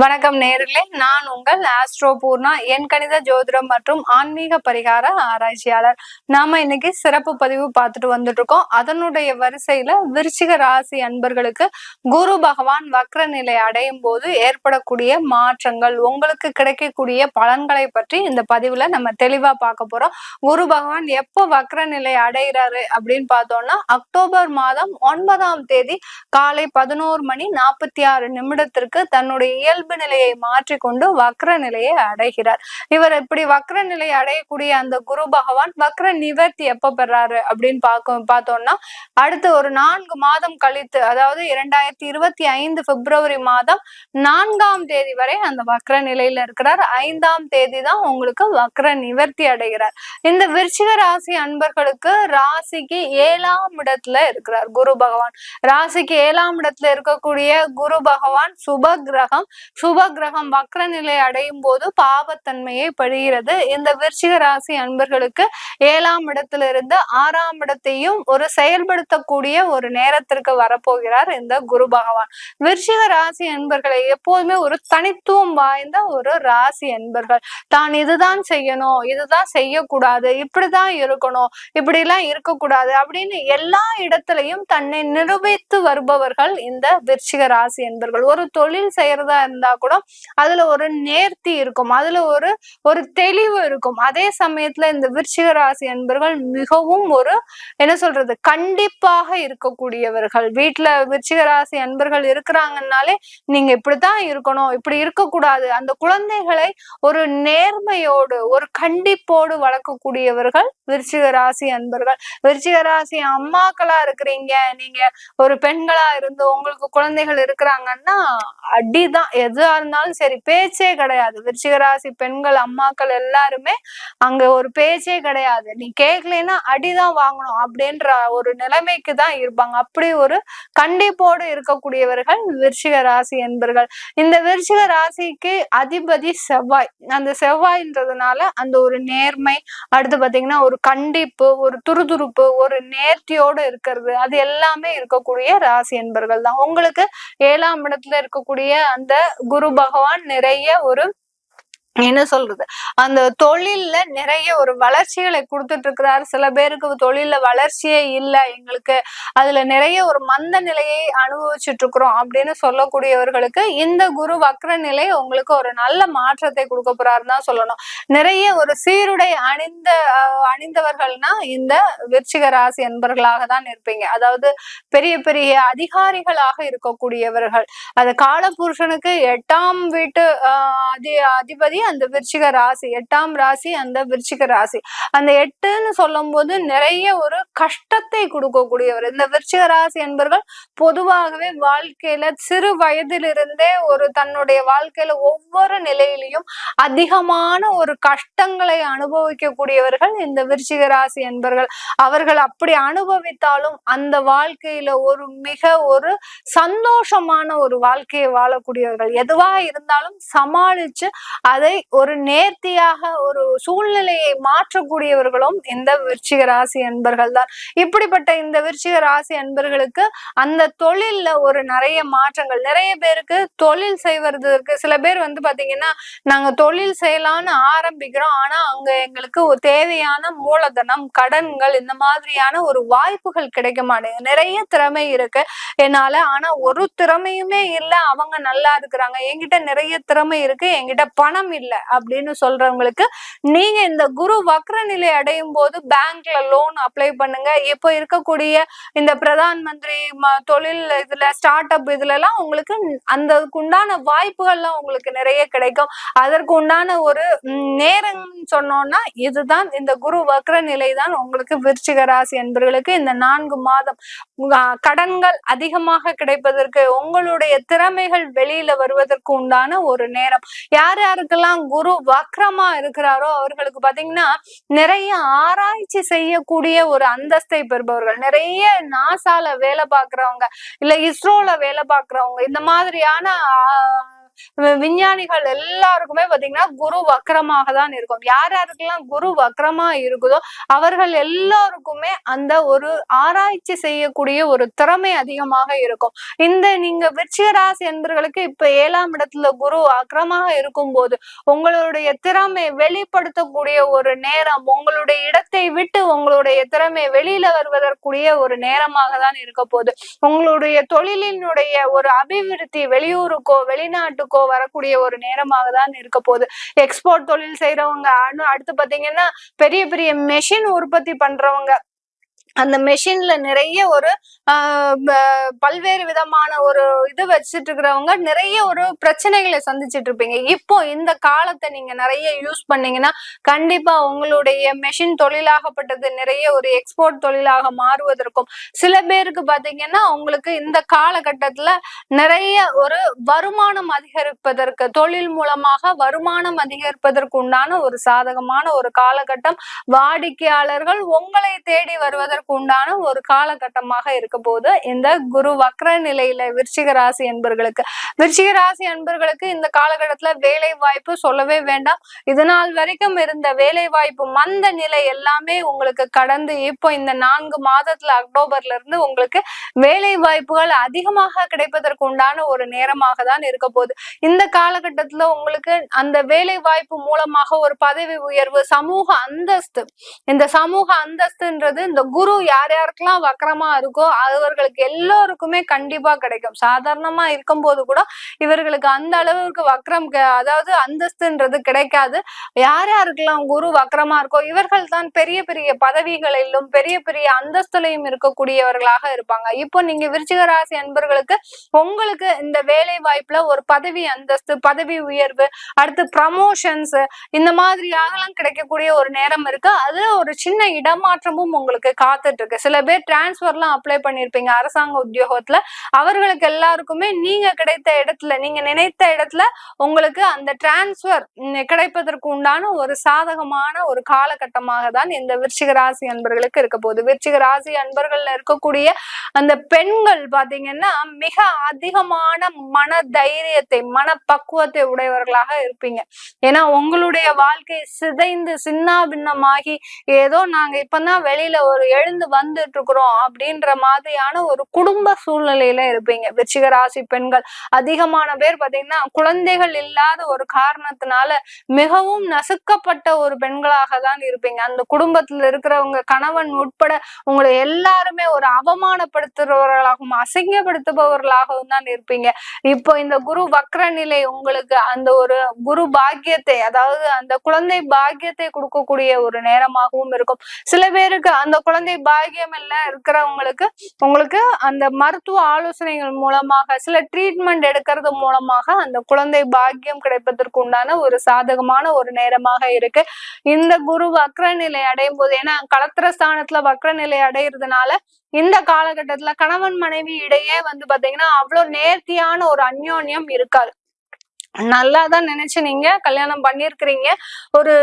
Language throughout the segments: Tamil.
வணக்கம் நேர்களே. நான் உங்கள் ஆஸ்ட்ரோ பூர்ணா என் கணித ஜோதிடம் மற்றும் ஆன்மீக பரிகார ஆராய்ச்சியாளர். நாம இன்னைக்கு சிறப்பு பதிவு பார்த்துட்டு வந்துட்டு இருக்கோம் அதனுடைய வரிசையில விருச்சிக ராசி அன்பர்களுக்கு குரு பகவான் வக்ர நிலை அடையும் போது ஏற்படக்கூடிய மாற்றங்கள் உங்களுக்கு கிடைக்கக்கூடிய பலன்களை பற்றி இந்த பதிவுல நம்ம தெளிவா பார்க்க போறோம். குரு பகவான் எப்போ வக்ர நிலை அடைகிறாரு அப்படின்னு பார்த்தோம்னா அக்டோபர் மாதம் ஒன்பதாம் தேதி காலை பதினோரு மணி நாற்பத்தி ஆறு நிமிடத்திற்கு தன்னுடைய இயல்பு நிலையை மாற்றிக்கொண்டு வக்ர நிலையை அடைகிறார். இவர் இப்படி வக்ர நிலையை அடையக்கூடிய அந்த குரு பகவான் வக்ர நிவர்த்தி எப்ப பெறாரு அப்படின்னு பார்க்க பார்த்தோம்னா அடுத்து ஒரு நான்கு மாதம் கழித்து அதாவது இரண்டாயிரத்தி இருபத்தி ஐந்து பிப்ரவரி மாதம் நான்காம் தேதி வரை அந்த வக்ர நிலையில இருக்கிறார். ஐந்தாம் தேதி தான் உங்களுக்கு வக்ர நிவர்த்தி அடைகிறார். இந்த விருச்சிக ராசி அன்பர்களுக்கு ராசிக்கு ஏழாம் இடத்துல இருக்கிறார் குரு பகவான். ராசிக்கு ஏழாம் இடத்துல இருக்கக்கூடிய குரு பகவான் சுப கிரகம் சுப கிரகம் வக்ர நிலை அடையும் போது பாவத்தன்மையை படுகிறது இந்த விருச்சிக ராசி அன்பர்களுக்கு ஏழாம் இடத்துல இருந்து ஆறாம் இடத்தையும் ஒரு செயல்படுத்தக்கூடிய ஒரு நேரத்திற்கு வரப்போகிறார் இந்த குரு பகவான். விருச்சிக ராசி அன்பர்களை எப்போதுமே ஒரு தனித்துவம் வாய்ந்த ஒரு ராசி அன்பர்கள். தான் இதுதான் செய்யணும் இதுதான் செய்யக்கூடாது இப்படிதான் இருக்கணும் இப்படி எல்லாம் இருக்கக்கூடாது அப்படின்னு எல்லா இடத்துலயும் தன்னை நிரூபித்து வருபவர்கள் இந்த விருச்சிக ராசி என்பர்கள் ஒரு தொழில் செய்யறதா இருந்தா கூட அதுல ஒரு நேர்த்தி இருக்கும். அதுல ஒரு ஒரு தெளிவு இருக்கும். அதே சமயத்துல இந்த விருச்சிக ராசி என்பவர்கள் மிகவும் ஒரு என்ன சொல்றது கண்டிப்பாக இருக்கக்கூடியவர்கள். வீட்டுல விருச்சிக ராசி அன்பர்கள் இருக்கிறாங்கன்னாலே நீங்க இப்படித்தான் இருக்கணும். இப்படி இருக்கக்கூடாது. அந்த குழந்தைகளை ஒரு நேர்மையோடு ஒரு கண்டிப்போடு வளர்க்கக்கூடியவர்கள் விருச்சிக ராசி அன்பர்கள். விருச்சிக ராசி அம்மாக்களா இருக்கிறீங்க. நீங்க ஒரு பெண்களா இருந்து உங்களுக்கு குழந்தைகள் இருக்கிறாங்கன்னா அடிதான். எதுவா இருந்தாலும் சரி பேச்சே கிடையாது. விருச்சிக ராசி பெண்கள் அம்மாக்கள் எல்லாருமே அங்க ஒரு பேச்சே கிடையாது. நீ கேட்கலைன்னா அடிதான் வாங்கணும் அப்படின்ற ஒரு நிலைமைக்கு தான் இருப்பாங்க. அப்படி ஒரு கண்டிப்போடு இருக்கக்கூடியவர்கள் விருச்சிக ராசி என்பர்கள் இந்த விருச்சிக ராசிக்கு அதிபதி செவ்வாய். அந்த செவ்வாய்ன்றதுனால அந்த ஒரு நேர்மை அடுத்து பாத்தீங்கன்னா ஒரு கண்டிப்பு ஒரு துருதுருப்பு ஒரு நேர்த்தியோடு இருக்கிறது. அது எல்லாமே இருக்கக்கூடிய ராசி என்பர்கள் தான் உங்களுக்கு ஏழாம் இடத்துல இருக்கக்கூடிய அந்த குரு பகவான் நிறைய ஒரு என்ன சொல்றது? அந்த தொழில்ல நிறைய ஒரு வளர்ச்சிகளை கொடுத்துட்டு இருக்கிறார். சில பேருக்கு தொழில்ல வளர்ச்சியே இல்லை. எங்களுக்கு அதுல நிறைய ஒரு மந்த நிலையை அனுபவிச்சுட்டு இருக்கிறோம் அப்படின்னு சொல்லக்கூடியவர்களுக்கு இந்த குரு வக்ர நிலை உங்களுக்கு ஒரு நல்ல மாற்றத்தை கொடுக்க போறாருன்னு தான் சொல்லணும். நிறைய ஒரு சீருடை அணிந்த அணிந்தவர்கள்னா இந்த விருச்சிக ராசி என்பர்களாக தான் இருப்பீங்க. அதாவது பெரிய பெரிய அதிகாரிகளாக இருக்கக்கூடியவர்கள். அது காலபுருஷனுக்கு எட்டாம் வீட்டு அதி அதிபதி அந்த விருச்சிக ராசி எட்டாம் ராசி அந்த விருச்சிக ராசி. அந்த எட்டுன்னு சொல்லும் போது நிறைய ஒரு கஷ்டத்தை கொடுக்கக்கூடியவர். இந்த விருச்சிக ராசி என்பர்கள் பொதுவாகவே வாழ்க்கையில சிறு வயதிலிருந்தே ஒரு தன்னுடைய வாழ்க்கையில ஒவ்வொரு நிலையிலையும் அதிகமான ஒரு கஷ்டங்களை அனுபவிக்கக்கூடியவர்கள் இந்த விருச்சிக ராசி என்பர்கள். அவர்கள் அப்படி அனுபவித்தாலும் அந்த வாழ்க்கையில ஒரு மிக ஒரு சந்தோஷமான ஒரு வாழ்க்கையை வாழக்கூடியவர்கள். எதுவா இருந்தாலும் சமாளிச்சு அதை ஒரு நேர்த்தியாக ஒரு சூழ்நிலையை மாற்றக்கூடியவர்களும் இந்த விருச்சிக ராசி அன்பர்கள் தான் இப்படிப்பட்ட இந்த விருச்சிக ராசி அன்பர்களுக்கு அந்த தொழில்ல ஒரு நிறைய மாற்றங்கள். நிறைய பேருக்கு தொழில் செய்வதற்கு சில பேர் வந்து பாத்தீங்கன்னா நாங்க தொழில் செய்யலாம்னு ஆரம்பிக்கிறோம். ஆனா அங்க எங்களுக்கு ஒரு தேவையான மூலதனம் கடன்கள் இந்த மாதிரியான ஒரு வாய்ப்புகள் கிடைக்க மாட்டேங்குது. நிறைய திறமை இருக்கு என்னால. ஆனா ஒரு திறமையுமே இல்லை. அவங்க நல்லா இருக்கிறாங்க. என்கிட்ட நிறைய திறமை இருக்கு. என்கிட்ட பணம் இல்லை அப்படின்னு சொல்றவங்களுக்கு நீங்க இந்த குரு வக்ர நிலை அடையும் போது பேங்க்ல லோன் அப்ளை பண்ணுங்க. இப்போ இருக்கக்கூடிய இந்த பிரதான் மந்திரி தொழில் இதுல ஸ்டார்ட் அப் இதுல எல்லாம் உங்களுக்கு அந்த உண்டான வாய்ப்புகள்லாம் உங்களுக்கு நிறைய கிடைக்கும். அதற்கு உண்டான ஒரு நேரம் சொன்னோம்னா இதுதான் இந்த குரு வக்ர நிலை தான் உங்களுக்கு விருச்சிக ராசி என்பவர்களுக்கு இந்த நான்கு மாதம். கடன்கள் அதிகமாக கிடைப்பதற்கு உங்களுடைய திறமைகள் வெளியில வருவதற்கு உண்டான ஒரு நேரம். யார் யாருக்கெல்லாம் குரு வக்ரமா இருக்கிறாரோ அவர்களுக்கு பாத்தீங்கன்னா நிறைய ஆராய்ச்சி செய்யக்கூடிய ஒரு அந்தஸ்தை பெறுபவர்கள். நிறைய நாசால வேலை பார்க்கறவங்க இல்ல இஸ்ரோல வேலை பார்க்கறவங்க இந்த மாதிரியான விஞ்ஞானிகள் எல்லாருக்குமே பாத்தீங்கன்னா குரு வக்கரமாக தான் இருக்கும். யார் யாருக்கெல்லாம் குரு வக்கரமா இருக்குதோ அவர்கள் எல்லாருக்குமே அந்த ஒரு ஆராய்ச்சி செய்யக்கூடிய ஒரு திறமை அதிகமாக இருக்கும். இந்த நீங்க விருச்சிகராசி என்பர்களுக்கு இப்ப ஏழாம் இடத்துல குரு அக்கரமாக இருக்கும் போது உங்களுடைய திறமை வெளிப்படுத்தக்கூடிய ஒரு நேரம் உங்களுடைய இடத்தை விட்டு உங்களுடைய திறமை வெளியில வருவதற்குரிய ஒரு நேரமாக தான் இருக்க போகுது. உங்களுடைய தொழிலினுடைய ஒரு அபிவிருத்தி வெளியூருக்கோ வெளிநாட்டுக்கோ வரக்கூடிய ஒரு நேரமாக தான் இருக்க போகுது. எக்ஸ்போர்ட் தொழில் செய்யறவங்க அடுத்து பாத்தீங்கன்னா பெரிய பெரிய மெஷின் உற்பத்தி பண்றவங்க. அந்த மெஷின்ல நிறைய ஒரு ஆஹ் பல்வேறு விதமான ஒரு இது வச்சுட்டு இருக்கிறவங்க நிறைய ஒரு பிரச்சனைகளை சந்திச்சிட்டு இருப்பீங்க இப்போ இந்த காலத்தை நீங்க நிறைய யூஸ் பண்ணீங்கன்னா கண்டிப்பா உங்களுடைய மெஷின் தொழிலாகப்பட்டது நிறைய ஒரு எக்ஸ்போர்ட் தொழிலாக மாறுவதற்கும் சில பேருக்கு பாத்தீங்கன்னா உங்களுக்கு இந்த காலகட்டத்துல நிறைய ஒரு வருமானம் அதிகரிப்பதற்கு தொழில் மூலமாக வருமானம் அதிகரிப்பதற்கு உண்டான ஒரு சாதகமான ஒரு காலகட்டம் வாடிக்கையாளர்கள் உங்களை தேடி வருவதற்கு உண்டான ஒரு காலகட்டமாக இருக்க போது இந்த குரு வக்ர நிலையில விருச்சிக ராசி என்பர்களுக்கு விருச்சிக ராசி என்பர்களுக்கு இந்த காலகட்டத்துல வேலை வாய்ப்பு சொல்லவே வேண்டாம். இது நாள் வரைக்கும் இருந்த வேலை வாய்ப்பு மந்த நிலை எல்லாமே உங்களுக்கு கடந்து இப்போ இந்த நான்கு மாதத்துல அக்டோபர்ல இருந்து உங்களுக்கு வேலை வாய்ப்புகள் அதிகமாக கிடைப்பதற்கு உண்டான ஒரு நேரமாக தான் இருக்க போகுது இந்த காலகட்டத்துல உங்களுக்கு அந்த வேலை வாய்ப்பு மூலமாக ஒரு பதவி உயர்வு சமூக அந்தஸ்து. இந்த சமூக அந்தஸ்துன்றது இந்த குரு யார் யாருக்கெல்லாம் வக்கரமா இருக்கோ அவர்களுக்கு எல்லோருக்குமே கண்டிப்பா கிடைக்கும். சாதாரணமா இருக்கும் போது கூட இவர்களுக்கு அந்த அளவுக்கு வக்ரம் அதாவது அந்தஸ்துன்றது கிடைக்காது. யார் யாருக்கெல்லாம் குரு வக்கரமா இருக்கோ இவர்கள் தான் பெரிய பெரிய பதவிகளிலும் பெரிய பெரிய அந்தஸ்துலையும் இருக்கக்கூடியவர்களாக இருப்பாங்க. இப்போ நீங்க விருச்சிக ராசி அன்பர்களுக்கு உங்களுக்கு இந்த வேலை வாய்ப்புல ஒரு பதவி அந்தஸ்து பதவி உயர்வு அடுத்து ப்ரமோஷன்ஸ் இந்த மாதிரியாகலாம் கிடைக்கக்கூடிய ஒரு நேரம் இருக்கு. அதுல ஒரு சின்ன இடமாற்றமும் உங்களுக்கு காத்துட்டு இருக்கு சில பேர் டிரான்ஸ்ஃபர்லாம் அப்ளை பண்ணியிருப்பீங்க அரசாங்க உத்தியோகத்துல அவர்களுக்கு எல்லாருக்குமே நீங்க கிடைத்த இடத்துல நீங்க நினைத்த இடத்துல உங்களுக்கு அந்த டிரான்ஸ்ஃபர் கிடைப்பதற்கு உண்டான ஒரு சாதகமான ஒரு காலகட்டமாக தான் இந்த விருச்சிக ராசி அன்பர்களுக்கு இருக்க போகுது. விருச்சிக ராசி அன்பர்கள்ல இருக்கக்கூடிய அந்த பெண்கள் பாத்தீங்கன்னா மிக அதிகமான மன தைரியத்தை மன பக்குவத்தை உடையவர்களாக இருப்பீங்க. ஏன்னா உங்களுடைய வாழ்க்கை சிதைந்து சின்னாபின்னமாகி ஏதோ நாங்க இப்பதான் வெளியில ஒரு வாழ்ந்து வந்துட்டு இருக்கிறோம் அப்படின்ற மாதிரியான ஒரு குடும்ப சூழ்நிலையில இருப்பீங்க. விருச்சிக ராசி பெண்கள் அதிகமான பேர் பாத்தீங்கன்னா குழந்தைகள் இல்லாத ஒரு காரணத்தினால மிகவும் நசுக்கப்பட்ட ஒரு பெண்களாக தான் இருப்பீங்க. அந்த குடும்பத்துல இருக்கிறவங்க கணவன் உட்பட உங்களை எல்லாருமே ஒரு அவமானப்படுத்துறவர்களாகவும் அசிங்கப்படுத்துபவர்களாகவும் தான் இருப்பீங்க. இப்போ இந்த குரு வக்ர நிலை உங்களுக்கு அந்த ஒரு குரு பாக்கியத்தை அதாவது அந்த குழந்தை பாக்கியத்தை கொடுக்கக்கூடிய ஒரு நேரமாகவும் இருக்கும். சில பேருக்கு அந்த குழந்தை பாக்கியம் எல்லாம் இருக்கிறவங்களுக்கு உங்களுக்கு அந்த மருத்துவ ஆலோசனைகள் மூலமாக சில ட்ரீட்மெண்ட் எடுக்கிறது மூலமாக அந்த குழந்தை பாக்கியம் கிடைப்பதற்கு உண்டான ஒரு சாதகமான ஒரு நேரமாக இருக்கு. இந்த குரு வக்ர நிலை அடையும் போது ஏன்னா களத்திர ஸ்தானத்துல வக்ர நிலை அடையிறதுனால இந்த காலகட்டத்துல கணவன் மனைவி இடையே வந்து பாத்தீங்கன்னா அவ்வளவு நேர்த்தியான ஒரு அந்யோன்யம் இருக்காது. நல்லா தான் நினைச்சு நீங்க கல்யாணம் பண்ணிருக்கிறீங்க ஒரு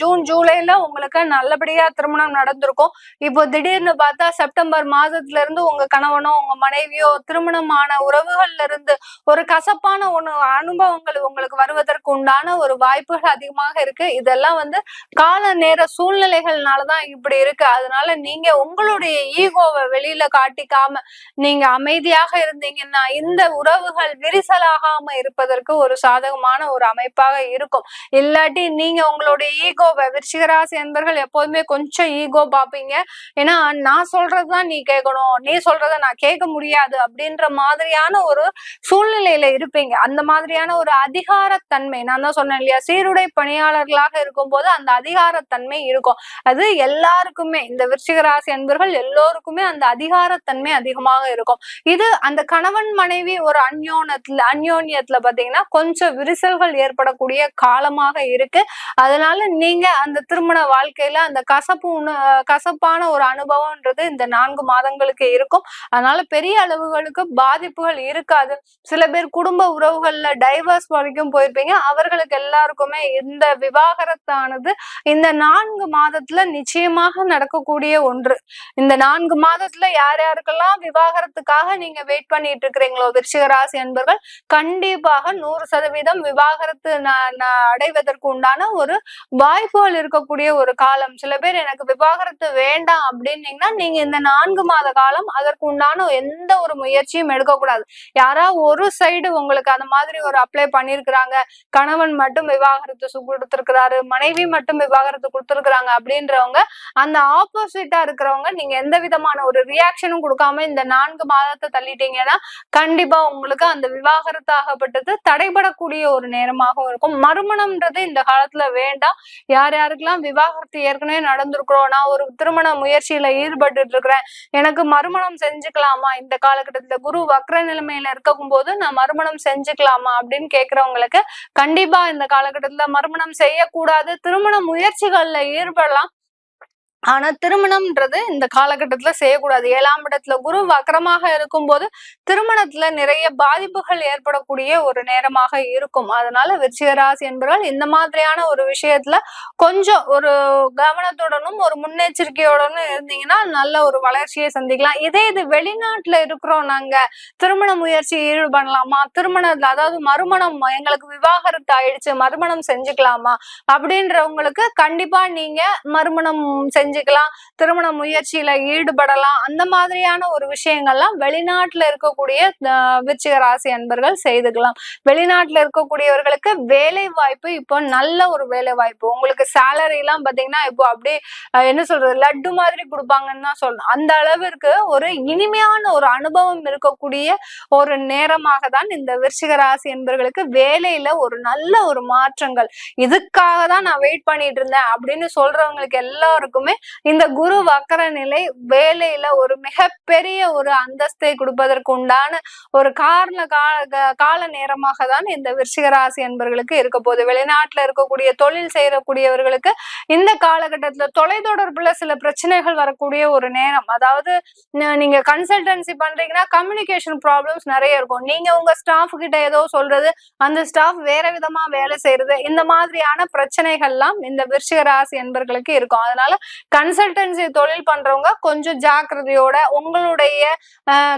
ஜூன் ஜூலைல உங்களுக்கு நல்லபடியா திருமணம் நடந்திருக்கும். இப்போ திடீர்னு பார்த்தா செப்டம்பர் மாதத்துல இருந்து உங்க கணவனோ உங்க மனைவியோ திருமணமான உறவுகள்ல இருந்து ஒரு கசப்பான ஒண்ணு அனுபவங்கள் உங்களுக்கு வருவதற்கு உண்டான ஒரு வாய்ப்புகள் அதிகமாக இருக்கு. இதெல்லாம் வந்து கால நேர சூழ்நிலைகள்னாலதான் இப்படி இருக்கு. அதனால நீங்க உங்களுடைய ஈகோவை வெளியில காட்டிக்காம நீங்க அமைதியாக இருந்தீங்கன்னா இந்த உறவுகள் விரிசலாகாம இருப்பதற்கு ஒரு சாதகமான ஒரு அமைப்பாக இருக்கும். இல்லாட்டி நீங்க உங்களுடைய ஈகோவை விருச்சிகராசி என்பர்கள் எப்போதுமே கொஞ்சம் ஈகோ பாப்பீங்க. ஏன்னா நான் சொல்றதுதான் நீ கேட்கணும் நீ சொல்றத நான் கேட்க முடியாது அப்படின்ற மாதிரியான ஒரு சூழ்நிலையில இருப்பீங்க. அந்த மாதிரியான ஒரு அதிகாரத்தன்மை நான் தான் சொன்னேன் இல்லையா சீருடை பணியாளர்களாக இருக்கும்போது அந்த அதிகாரத்தன்மை இருக்கும். அது எல்லாருக்குமே இந்த விருச்சிகராசி அன்பர்கள் எல்லோருக்குமே அந்த அதிகாரத்தன்மை அதிகமாக இருக்கும். இது அந்த கணவன் மனைவி ஒரு அந்யோனத்துல அந்யோன்யத்துல பாத்தீங்கன்னா கொஞ்சம் விரிசல்கள் ஏற்படக்கூடிய காலமாக இருக்கு. அதனால நீங்க அந்த திருமண வாழ்க்கையில அந்த கசப்பு கசப்பான ஒரு அனுபவம்ன்றது இந்த நான்கு மாதங்களுக்கு இருக்கும். அதனால பெரிய அளவுகளுக்கு பாதிப்புகள் இருக்காது. சில பேர் குடும்ப உறவுகள்ல டைவர்ஸ் வரைக்கும் போயிருப்பீங்க. அவர்களுக்கு எல்லாருக்குமே இந்த விவாகரத்தானது இந்த நான்கு மாதத்துல நிச்சயமாக நடக்கக்கூடிய ஒன்று. இந்த நான்கு மாதத்துல யார் யாருக்கெல்லாம் விவாகரத்துக்காக நீங்க வெயிட் பண்ணிட்டு இருக்கிறீங்களோ விருச்சிக ராசி அன்பர்கள் கண்டிப்பாக நூறு சதவீதம் விவாகரத்து அடைவதற்கு உண்டான ஒரு வாய்ப்புகள் இருக்கக்கூடிய ஒரு காலம். சில பேர் எனக்கு விவாகரத்து வேண்டாம் அப்படின்னீங்கன்னா நீங்க இந்த நான்கு மாத காலம் அதற்கு உண்டான எந்த ஒரு முயற்சியும் எடுக்கக்கூடாது. யாரா ஒரு சைடு உங்களுக்கு அந்த மாதிரி ஒரு அப்ளை பண்ணிருக்கிறாங்க. கணவன் மட்டும் விவாகரத்து சு- கொடுத்திருக்கிறாரு மனைவி மட்டும் விவாகரத்து கொடுத்திருக்கிறாங்க அப்படின்றவங்க அந்த ஆப்போசிட்டா இருக்கிறவங்க நீங்க எந்த விதமான ஒரு ரியாக்ஷனும் கொடுக்காம இந்த நான்கு மாதத்தை தள்ளிட்டீங்கன்னா கண்டிப்பா உங்களுக்கு அந்த விவாகரத்து ஆகப்பட்டது தடைபடக்கூடிய ஒரு நேரமாகவும் இருக்கும். மறுமணம்ன்றது இந்த காலத்துல வேண்டாம். யார் யாருக்கெல்லாம் விவாகரத்து ஏற்கனவே நடந்திருக்கிறோம் நான் ஒரு திருமண முயற்சியில ஈடுபட்டு இருக்கிறேன் எனக்கு மறுமணம் செஞ்சுக்கலாமா? இந்த காலகட்டத்துல குரு வக்ர நிலைமையில இருக்கும் போது நான் மறுமணம் செஞ்சுக்கலாமா? அப்படின்னு கேக்குறவங்களுக்கு கண்டிப்பா இந்த காலகட்டத்துல மறுமணம் செய்யக்கூடாது. திருமண முயற்சிகள்ல ஈடுபடலாம். ஆனா திருமணம்ன்றது இந்த காலகட்டத்துல செய்யக்கூடாது. ஏழாம் இடத்துல குரு வக்கரமாக இருக்கும்போது திருமணத்துல நிறைய பாதிப்புகள் ஏற்படக்கூடிய ஒரு நேரமாக இருக்கும். அதனால விருச்சிகராசி என்பவர்கள் இந்த மாதிரியான ஒரு விஷயத்துல கொஞ்சம் ஒரு கவனத்துடனும் ஒரு முன்னெச்சரிக்கையோடனும் இருந்தீங்கன்னா நல்ல ஒரு வளர்ச்சியை சந்திக்கலாம். இதே இது வெளிநாட்டுல இருக்கிறோம் நாங்க. திருமண முயற்சி ஈடுபடலாமா திருமணத்துல அதாவது மறுமணம் எங்களுக்கு விவாகரத்து ஆயிடுச்சு மறுமணம் செஞ்சுக்கலாமா? அப்படின்றவங்களுக்கு கண்டிப்பா நீங்க மறுமணம் செஞ்சு செஞ்சுக்கலாம் திருமண முயற்சியில ஈடுபடலாம். அந்த மாதிரியான ஒரு விஷயங்கள்லாம் வெளிநாட்டுல இருக்கக்கூடிய அஹ், விருச்சிக ராசி அன்பர்கள் செய்துக்கலாம். வெளிநாட்டுல இருக்கக்கூடியவர்களுக்கு வேலை வாய்ப்பு இப்போ நல்ல ஒரு வேலை வாய்ப்பு உங்களுக்கு சேலரி எல்லாம் பாத்தீங்கன்னா இப்போ அப்படியே என்ன சொல்றது லட்டு மாதிரி கொடுப்பாங்கன்னு தான் சொல்லணும். அந்த அளவிற்கு ஒரு இனிமையான ஒரு அனுபவம் இருக்கக்கூடிய ஒரு நேரமாக தான் இந்த விருச்சிக ராசி என்பவர்களுக்கு வேலையில ஒரு நல்ல ஒரு மாற்றங்கள். இதுக்காக தான் நான் வெயிட் பண்ணிட்டு இருந்தேன் அப்படின்னு சொல்றவங்களுக்கு எல்லாருக்குமே இந்த குரு வக்கர நிலை வேலையில ஒரு மிகப்பெரிய ஒரு அந்தஸ்தை கொடுப்பதற்கு உண்டான ஒரு காரண கால கால நேரமாக தான் இந்த விருச்சிக என்பர்களுக்கு இருக்க போகுது. வெளிநாட்டுல இருக்கக்கூடிய தொழில் செய்யக்கூடியவர்களுக்கு இந்த காலகட்டத்துல தொலைத்தொடர்புல சில பிரச்சனைகள் வரக்கூடிய ஒரு நேரம். அதாவது நீங்க கன்சல்டன்சி பண்றீங்கன்னா கம்யூனிகேஷன் ப்ராப்ளம்ஸ் நிறைய இருக்கும். நீங்க உங்க ஸ்டாஃப் கிட்ட ஏதோ சொல்றது அந்த ஸ்டாஃப் வேற விதமா வேலை செய்யறது இந்த மாதிரியான பிரச்சனைகள்லாம் இந்த விருச்சிக ராசி என்பர்களுக்கு இருக்கும். அதனால கன்சல்டன்சி தொழில் பண்றவங்க கொஞ்சம் ஜாக்கிரதையோட உங்களுடைய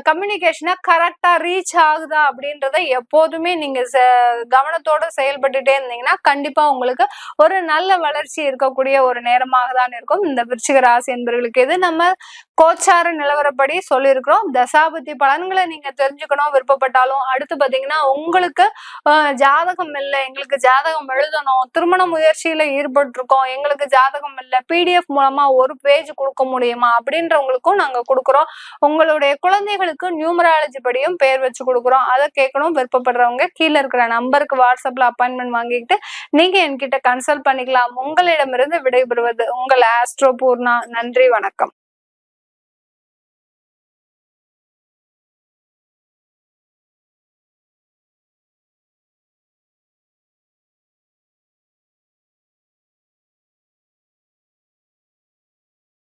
கம்யூனிகேஷனை கரெக்டா ரீச் ஆகுதா அப்படின்றத எப்போதுமே நீங்க ச- கவனத்தோட செயல்பட்டுட்டே இருந்தீங்கன்னா கண்டிப்பா உங்களுக்கு ஒரு நல்ல வளர்ச்சி இருக்கக்கூடிய ஒரு நேரமாக தான் இருக்கும். இந்த விருச்சிக ராசி என்பவர்களுக்கு இது நம்ம கோச்சார நிலவரப்படி சொல்லியிருக்கிறோம். தசாபதி பலன்களை நீங்க தெரிஞ்சுக்கணும் விருப்பப்பட்டாலும். அடுத்து பாத்தீங்கன்னா உங்களுக்கு ஜாதகம் இல்லை எங்களுக்கு ஜாதகம் எழுதணும் திருமண முயற்சியில ஈடுபட்டிருக்கோம் எங்களுக்கு ஜாதகம் இல்லை பிடிஎஃப் மூலமா ஒரு பேஜ் கொடுக்க முடியுமா அப்படின்றவங்களுக்கும் நாங்க கொடுக்குறோம். உங்களுடைய குழந்தைகளுக்கு நியூமராலஜி படியும் பேர் வச்சு கொடுக்குறோம். அதை கேட்கணும் விருப்பப்படுறவங்க கீழே இருக்கிற நம்பருக்கு வாட்ஸ்அப்ல அப்பாயின்மெண்ட் வாங்கிக்கிட்டு நீங்க என்கிட்ட கன்சல்ட் பண்ணிக்கலாம். உங்களிடமிருந்து விடைபெறுவது உங்கள் ஆஸ்ட்ரோ பூர்ணா. நன்றி வணக்கம்.